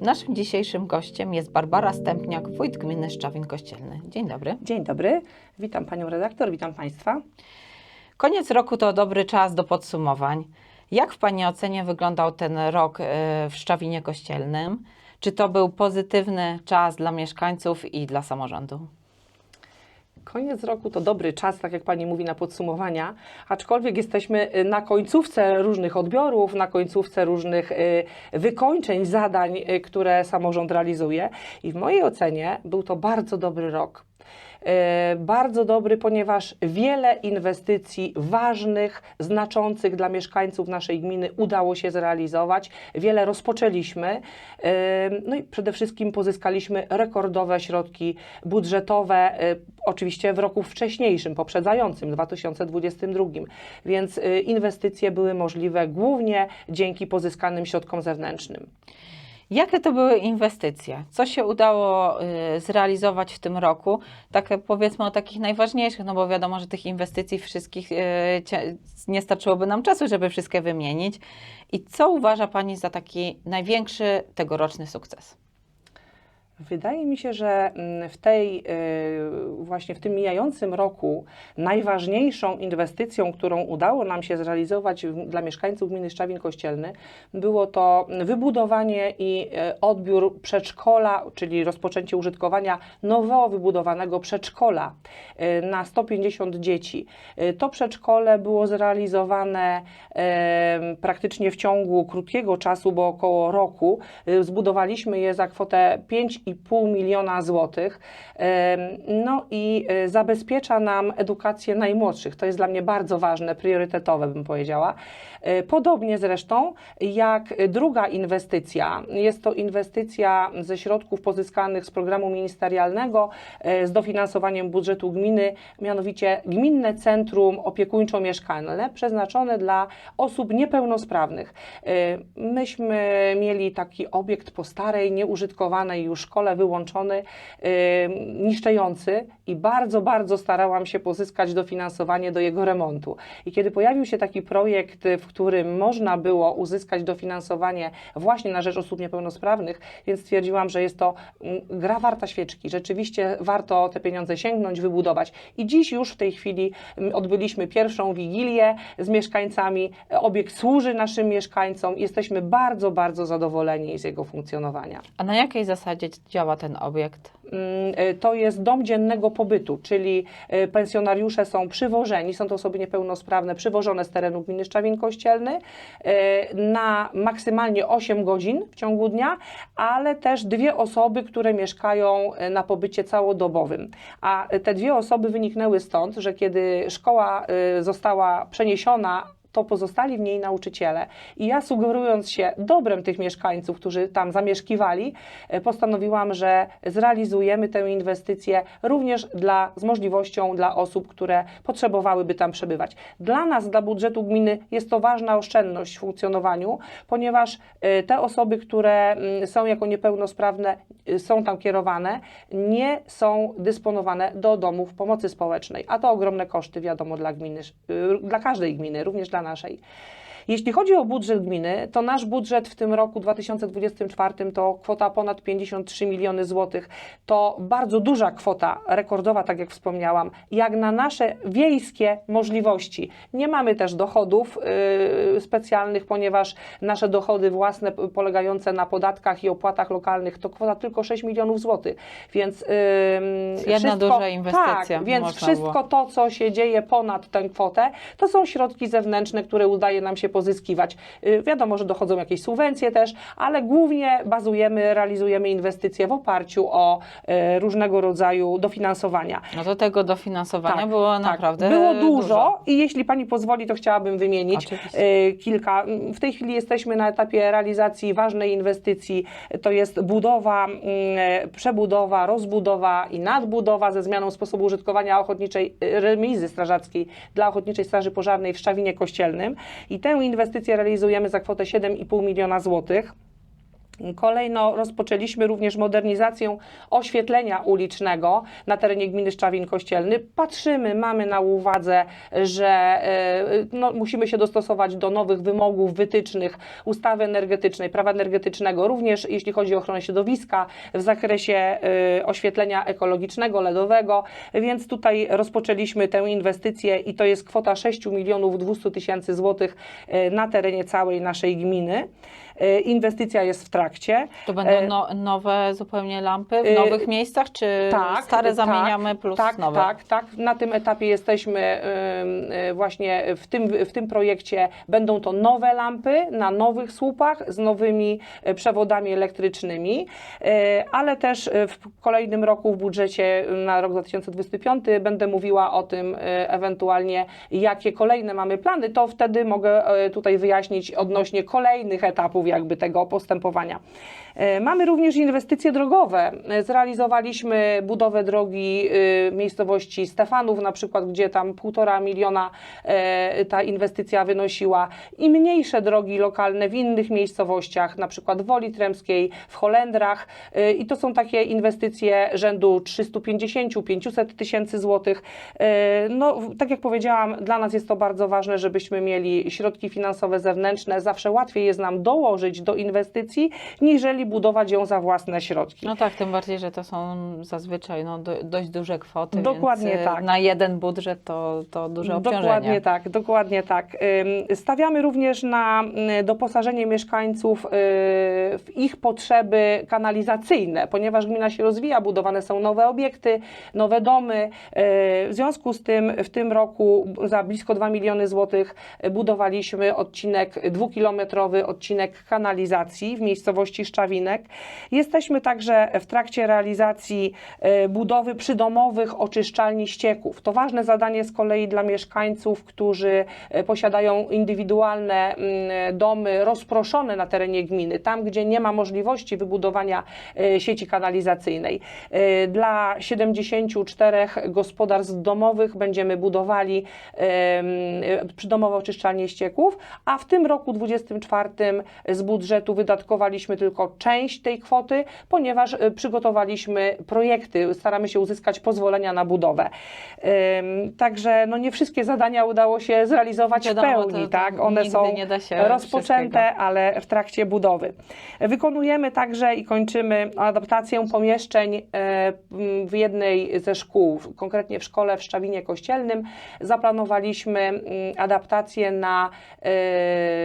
Naszym dzisiejszym gościem jest Barbara Stępniak, wójt gminy Szczawin Kościelny. Dzień dobry. Dzień dobry, witam panią redaktor, witam państwa. Koniec roku to dobry czas do podsumowań. Jak w Pani ocenie wyglądał ten rok e, w Szczawinie Kościelnym? Czy to był pozytywny czas dla mieszkańców i dla samorządu? Koniec roku to dobry czas, tak jak pani mówi, na podsumowania, aczkolwiek jesteśmy y, na końcówce różnych odbiorów, na końcówce różnych y, wykończeń, zadań, y, które samorząd realizuje. I w mojej ocenie był to bardzo dobry rok. E, Bardzo dobry, ponieważ wiele inwestycji ważnych, znaczących dla mieszkańców naszej gminy udało się zrealizować. Wiele rozpoczęliśmy. E, No i przede wszystkim pozyskaliśmy rekordowe środki budżetowe, e, oczywiście w roku wcześniejszym, poprzedzającym 2022. Więc inwestycje były możliwe głównie dzięki pozyskanym środkom zewnętrznym. Jakie to były inwestycje? Co się udało y, zrealizować w tym roku? Tak powiedzmy o takich najważniejszych, no bo wiadomo, że tych inwestycji wszystkich y, nie starczyłoby nam czasu, żeby wszystkie wymienić. I co uważa Pani za taki największy tegoroczny sukces? Wydaje mi się, że mm, w tej y, właśnie w tym mijającym roku najważniejszą inwestycją, którą udało nam się zrealizować dla mieszkańców gminy Szczawin Kościelny, było to wybudowanie i y, odbiór przedszkola, czyli rozpoczęcie użytkowania nowo wybudowanego przedszkola y, na 150 dzieci. To przedszkole było zrealizowane praktycznie w ciągu krótkiego czasu, bo około roku. Zbudowaliśmy je za kwotę 5,5 miliona złotych. No i y, zabezpiecza nam edukację najmłodszych. To jest dla mnie bardzo ważne, priorytetowe bym powiedziała. Y, Podobnie zresztą jak druga inwestycja. Jest to inwestycja ze środków pozyskanych z programu ministerialnego y, z dofinansowaniem budżetu gminy, mianowicie Gminne Centrum Opiekuńczo-Mieszkalne przeznaczone dla osób niepełnosprawnych. Myśmy mieli taki obiekt po starej, nieużytkowanej już szkole, wyłączony, niszczejący i bardzo, bardzo starałam się pozyskać dofinansowanie do jego remontu. I kiedy pojawił się taki projekt, y, w którym można było uzyskać dofinansowanie właśnie na rzecz osób niepełnosprawnych, więc stwierdziłam, że jest to mm, gra warta świeczki. Rzeczywiście warto te pieniądze sięgnąć, wybudować. I dziś już w tej chwili mm, odbyliśmy pierwszą wigilię z mieszkańcami. Obiekt służy naszym mieszkańcom. Jesteśmy bardzo, bardzo zadowoleni z jego funkcjonowania. A na jakiej zasadzie działa ten obiekt? Mm, y, To jest dom dziennego pobytu, czyli y, pensjonariusze są przywożeni, są to osoby niepełnosprawne, przywożone z terenu gminy Szczawin Kościelny y, na maksymalnie 8 godzin w ciągu dnia, ale też dwie osoby, które mieszkają na pobycie całodobowym. A te dwie osoby wyniknęły stąd, że kiedy szkoła została przeniesiona to pozostali w niej nauczyciele. I ja sugerując się dobrem tych mieszkańców, którzy tam zamieszkiwali, e, postanowiłam, że zrealizujemy tę inwestycję również dla, z możliwością dla osób, które potrzebowałyby tam przebywać. Dla nas, dla budżetu gminy jest to ważna oszczędność w funkcjonowaniu, ponieważ e, te osoby, które mm, są jako niepełnosprawne, y, są tam kierowane, nie są dysponowane do domów pomocy społecznej, a to ogromne koszty, wiadomo, dla gminy, dla każdej gminy, również dla naszej. Jeśli chodzi o budżet gminy, to nasz budżet w tym roku 2024 to kwota ponad 53 miliony złotych. To bardzo duża kwota, rekordowa, tak jak wspomniałam, jak na nasze wiejskie możliwości. Nie mamy też dochodów yy, specjalnych, ponieważ nasze dochody własne polegające na podatkach i opłatach lokalnych to kwota tylko 6 milionów złotych. Więc yy, Jedna duża inwestycja, Tak, więc wszystko było. to, co się dzieje ponad tę kwotę, to są środki zewnętrzne, które udaje nam się pozyskiwać. Y, Wiadomo, że dochodzą jakieś subwencje też, ale głównie bazujemy, realizujemy inwestycje w oparciu o e, różnego rodzaju dofinansowania. No to tego dofinansowania Tak, było tak. naprawdę Było dużo, i jeśli pani pozwoli, to chciałabym wymienić Oczywiście. e, kilka. W tej chwili jesteśmy na etapie realizacji ważnej inwestycji. To jest budowa, mm, przebudowa, rozbudowa i nadbudowa ze zmianą sposobu użytkowania ochotniczej remizy strażackiej dla Ochotniczej Straży Pożarnej w Szczawinie Kościelnym. I tę inwestycję realizujemy za kwotę 7,5 miliona złotych. Kolejno rozpoczęliśmy również modernizację oświetlenia ulicznego na terenie gminy Szczawin Kościelny. Patrzymy, mamy na uwadze, że e, no, musimy się dostosować do nowych wymogów, wytycznych ustawy energetycznej, prawa energetycznego, również jeśli chodzi o ochronę środowiska w zakresie e, oświetlenia ekologicznego, LEDowego, więc tutaj rozpoczęliśmy tę inwestycję i to jest kwota 6 milionów 200 tysięcy złotych e, na terenie całej naszej gminy. E, Inwestycja jest w trakcie. To będą E, no, nowe zupełnie lampy w e, nowych miejscach, czy stare tak, zamieniamy plus tak, nowe? Tak, tak. Na tym etapie jesteśmy właśnie w tym, w tym projekcie. Będą to nowe lampy na nowych słupach z nowymi przewodami elektrycznymi, ale też w kolejnym roku w budżecie na rok 2025 będę mówiła o tym ewentualnie, jakie kolejne mamy plany, to wtedy mogę tutaj wyjaśnić odnośnie kolejnych etapów jakby tego postępowania. E, Mamy również inwestycje drogowe. E, Zrealizowaliśmy budowę drogi w miejscowości Stefanów, na przykład, gdzie tam półtora miliona e, ta inwestycja wynosiła i mniejsze drogi lokalne w innych miejscowościach, na przykład w Woli Tremskiej, w Holendrach E, i to są takie inwestycje rzędu 350-500 tysięcy złotych. E, No, tak jak powiedziałam, dla nas jest to bardzo ważne, żebyśmy mieli środki finansowe zewnętrzne. Zawsze łatwiej jest nam dołożyć do inwestycji, niżeli budować ją za własne środki. No tak, tym bardziej, że to są zazwyczaj no, do, dość duże kwoty. Dokładnie y, tak. Na jeden budżet to, to duże obciążenie. Dokładnie tak, dokładnie tak. Stawiamy również na y, doposażenie mieszkańców y, w ich potrzeby kanalizacyjne, ponieważ gmina się rozwija, budowane są nowe obiekty, nowe domy. W związku z tym w tym roku za blisko 2 miliony złotych budowaliśmy odcinek dwukilometrowy, odcinek kanalizacji w miejscowości Szczawinek. Jesteśmy także w trakcie realizacji e, budowy przydomowych oczyszczalni ścieków. To ważne zadanie z kolei dla mieszkańców, którzy e, posiadają indywidualne mm, domy rozproszone na terenie gminy, tam gdzie nie ma możliwości wybudowania e, sieci kanalizacyjnej. Dla 74 gospodarstw domowych będziemy budowali przydomowe oczyszczalnie ścieków, a w tym roku 24 z budżetu wydatkowaliśmy tylko część tej kwoty, ponieważ e, przygotowaliśmy projekty, staramy się uzyskać pozwolenia na budowę. Także no nie wszystkie zadania udało się zrealizować Wiadomo, w pełni, to- to tak? One są rozpoczęte, ale w trakcie budowy. Wykonujemy także i kończymy adaptację pomieszczeń e, w jednej ze szkół, konkretnie w szkole w Szczawinie Kościelnym. Zaplanowaliśmy mm, adaptację na e,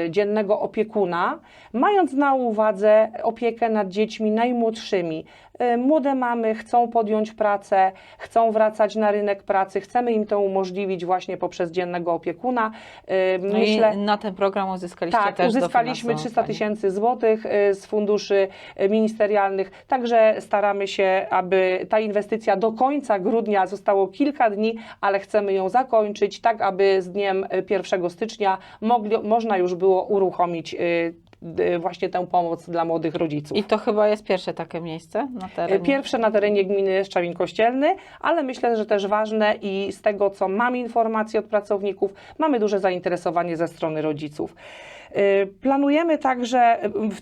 dziennego opiekuna, mając na uwadze opiekę nad dziećmi najmłodszymi. E, Młode mamy chcą podjąć pracę, chcą wracać na rynek pracy, chcemy im to umożliwić właśnie poprzez dziennego opiekuna. E, No Myślę, i na ten program uzyskaliście tak, też uzyskaliśmy 300 dofinansowanie. tysięcy złotych y, z funduszy y, ministerialnych, także staramy się, aby ta inwestycja do końca grudnia zostało kilka dni, ale chcemy ją zakończyć, tak aby z dniem y, 1 stycznia mogli, można już było uruchomić y, y, właśnie tę pomoc dla młodych rodziców. I to chyba jest pierwsze takie miejsce na terenie. Pierwsze na terenie gminy Szczawin Kościelny, ale myślę, że też ważne i z tego, co mam informacje od pracowników, mamy duże zainteresowanie ze strony rodziców. Y, Planujemy także,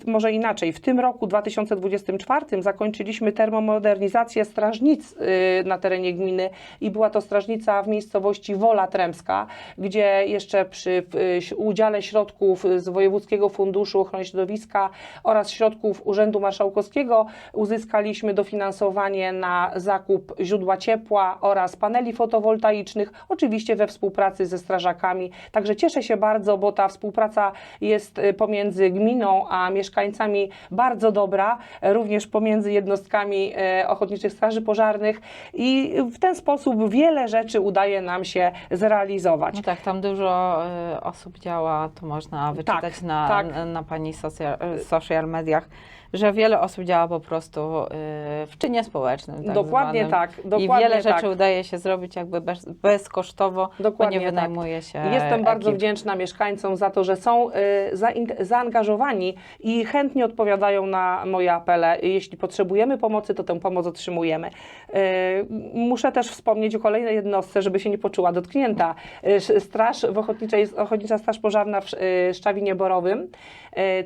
może inaczej, w tym roku 2024 zakończyliśmy termomodernizację strażnic y, na terenie gminy i była to strażnica w miejscowości Wola Tremska, gdzie jeszcze przy udziale środków z Wojewódzkiego Funduszu Ochrony Środowiska oraz środków Urzędu Marszałkowskiego uzyskaliśmy dofinansowanie na zakup źródła ciepła oraz paneli fotowoltaicznych, oczywiście we współpracy ze strażakami. Także cieszę się bardzo, bo ta współpraca jest y, pomiędzy gminą a mieszkańcami bardzo dobra, e, również pomiędzy jednostkami e, Ochotniczych Straży Pożarnych i w ten sposób wiele rzeczy udaje nam się zrealizować. No tak, tam dużo y, osób działa, to można wyczytać Tak, na, tak. na, Pani social, social mediach, że wiele osób działa po prostu y, w czynie społecznym. Tak Dokładnie zwanym. tak, I dokładnie wiele tak. rzeczy udaje się zrobić jakby bez, bezkosztowo, bo Dokładnie nie tak. wynajmuje się Jestem bardzo ekip. wdzięczna mieszkańcom za to, że są y, zaangażowani i chętnie odpowiadają na moje apele. Jeśli potrzebujemy pomocy, to tę pomoc otrzymujemy. Y, Muszę też wspomnieć o kolejnej jednostce, żeby się nie poczuła dotknięta. Straż w Ochotniczej, Ochotnicza Straż Pożarna w Sz- Szczawinie Borowym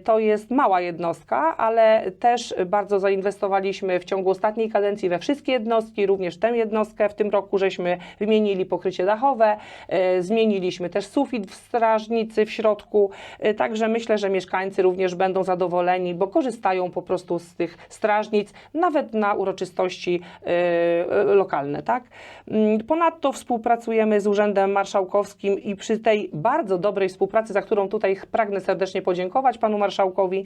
To jest mała jednostka, ale też bardzo zainwestowaliśmy w ciągu ostatniej kadencji we wszystkie jednostki, również tę jednostkę w tym roku żeśmy wymienili pokrycie dachowe, e, zmieniliśmy też sufit w strażnicy w środku, e, także myślę, że mieszkańcy również będą zadowoleni, bo korzystają po prostu z tych strażnic, nawet na uroczystości e, lokalne, tak? Mm, Ponadto współpracujemy z Urzędem Marszałkowskim i przy tej bardzo dobrej współpracy, za którą tutaj pragnę serdecznie podziękować panu marszałkowi,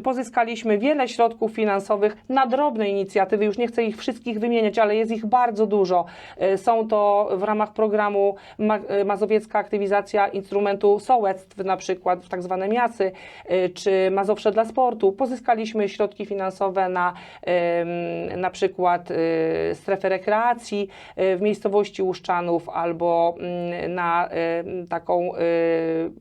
pozyskaliśmy wiele środków finansowych na drobne inicjatywy. Już nie chcę ich wszystkich wymieniać, ale jest ich bardzo dużo. E, Są to w ramach programu e, Mazowiecka Aktywizacja Instrumentu Sołectw, na przykład w tak zwane miasy, e, czy Mazowsze dla Sportu. Pozyskaliśmy środki finansowe na na przykład strefę rekreacji w miejscowości Łuszczanów albo mm, na taką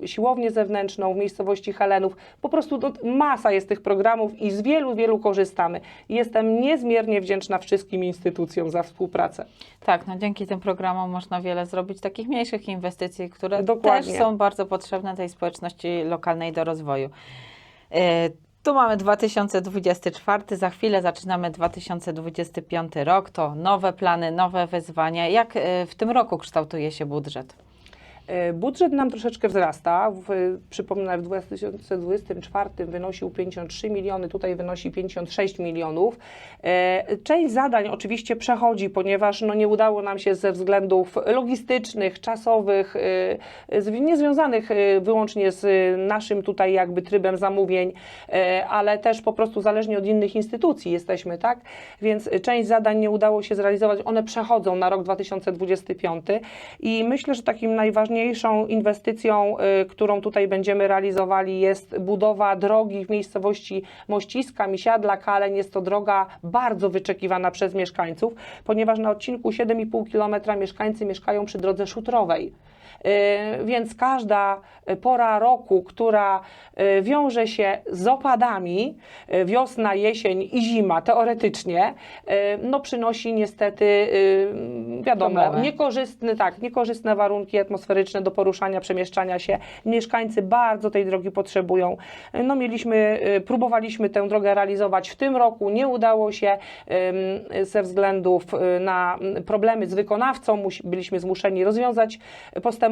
siłownię zewnętrzną w miejscowości Helenów. Po prostu masa jest tych programów i z wielu, wielu korzystamy. Jestem niezmiernie wdzięczna wszystkim instytucjom za współpracę. Tak, no dzięki tym programom można wiele zrobić takich mniejszych inwestycji, które Dokładnie. też są bardzo potrzebne tej społeczności lokalnej do rozwoju. E, Tu mamy 2024, za chwilę zaczynamy 2025 rok. To nowe plany, nowe wyzwania. Jak e, w tym roku kształtuje się budżet? E, Budżet nam troszeczkę wzrasta. W, przypomnę, w 2024 wynosił 53 miliony, tutaj wynosi 56 milionów. E, Część zadań oczywiście przechodzi, ponieważ no, nie udało nam się ze względów logistycznych, czasowych, e, niezwiązanych wyłącznie z naszym tutaj jakby trybem zamówień, ale też po prostu zależnie od innych instytucji jesteśmy, tak? Więc część zadań nie udało się zrealizować, one przechodzą na rok 2025 i myślę, że takim najważniejszą inwestycją, y, którą tutaj będziemy realizowali jest budowa drogi w miejscowości Mościska, Misiadla, Kaleń. Jest to droga bardzo wyczekiwana przez mieszkańców, ponieważ na odcinku 7,5 km mieszkańcy mieszkają przy drodze szutrowej. Y, Więc każda pora roku, która y, wiąże się z opadami, y, wiosna, jesień i zima teoretycznie, no przynosi niestety, wiadomo, Problemy. niekorzystne, tak, niekorzystne warunki atmosferyczne do poruszania, przemieszczania się. Mieszkańcy bardzo tej drogi potrzebują. No mieliśmy, próbowaliśmy tę drogę realizować w tym roku, nie udało się ze względów na problemy z wykonawcą, byliśmy zmuszeni rozwiązać postępowanie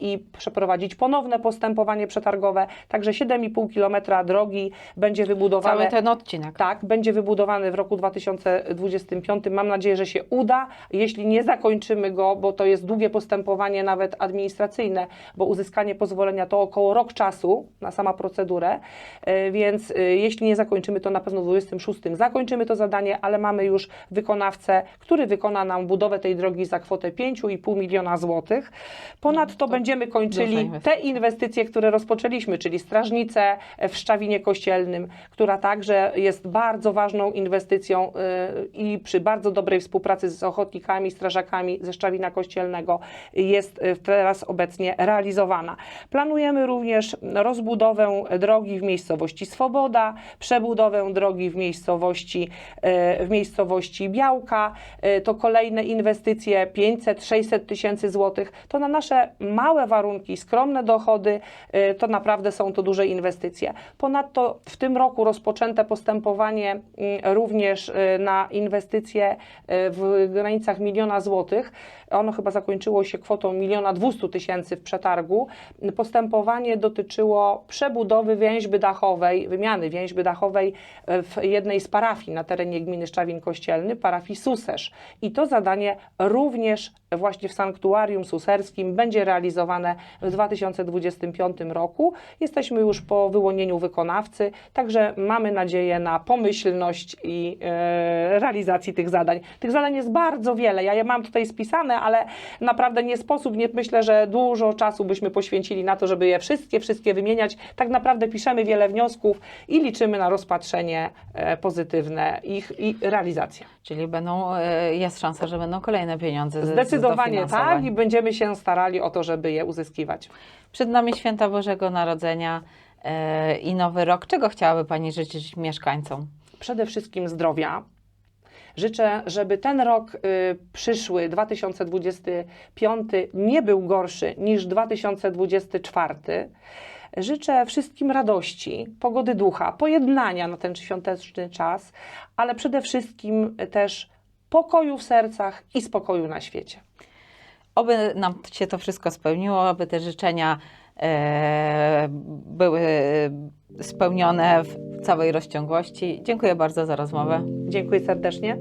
i przeprowadzić ponowne postępowanie przetargowe. Także 7,5 km drogi będzie wybudowane. Cały ten odcinek. Tak, będzie wybudowany w roku 2025. Mam nadzieję, że się uda. Jeśli nie zakończymy go, bo to jest długie postępowanie, nawet administracyjne, bo uzyskanie pozwolenia to około rok czasu na sama procedurę, E, więc e, jeśli nie zakończymy, to na pewno w 26 zakończymy to zadanie, ale mamy już wykonawcę, który wykona nam budowę tej drogi za kwotę 5,5 miliona złotych. Ponadto to będziemy kończyli te inwestycje, które rozpoczęliśmy, czyli strażnicę w Szczawinie Kościelnym, która także jest bardzo ważną inwestycją y, i przy bardzo dobrej współpracy z ochotnikami, strażakami ze Szczawina Kościelnego jest y, teraz obecnie realizowana. Planujemy również rozbudowę drogi w miejscowości Swoboda, przebudowę drogi w miejscowości, y, w miejscowości Białka. To kolejne inwestycje 500-600 tysięcy złotych. To na nasze małe warunki, skromne dochody, y, to naprawdę są to duże inwestycje. Ponadto w tym roku rozpoczęte postępowanie y, również y, na inwestycje y, w granicach miliona złotych. Ono chyba zakończyło się kwotą miliona dwustu tysięcy w przetargu. Postępowanie dotyczyło przebudowy więźby dachowej, wymiany więźby dachowej y, w jednej z parafii na terenie gminy Szczawin Kościelny, parafii Suserz. I to zadanie również właśnie w sanktuarium suserskim będzie realizowane w 2025 roku. Jesteśmy już po wyłonieniu wykonawcy, także mamy nadzieję na pomyślność i e, realizacji tych zadań. Tych zadań jest bardzo wiele. Ja je mam tutaj spisane, ale naprawdę nie sposób, nie myślę, że dużo czasu byśmy poświęcili na to, żeby je wszystkie, wszystkie wymieniać. Tak naprawdę piszemy wiele wniosków i liczymy na rozpatrzenie e, pozytywne ich i realizację. Czyli będą, e, jest szansa, że będą kolejne pieniądze. Zdecydowanie tak i będziemy się starali o to, żeby je uzyskiwać. Przed nami święta Bożego Narodzenia e, i Nowy Rok. Czego chciałaby Pani życzyć mieszkańcom? Przede wszystkim zdrowia. Życzę, żeby ten rok y, przyszły, 2025, nie był gorszy niż 2024. życzę wszystkim radości, pogody ducha, pojednania na ten świąteczny czas, ale przede wszystkim też pokoju w sercach i spokoju na świecie. Oby nam się to wszystko spełniło, aby te życzenia były spełnione w całej rozciągłości. Dziękuję bardzo za rozmowę. Dziękuję serdecznie.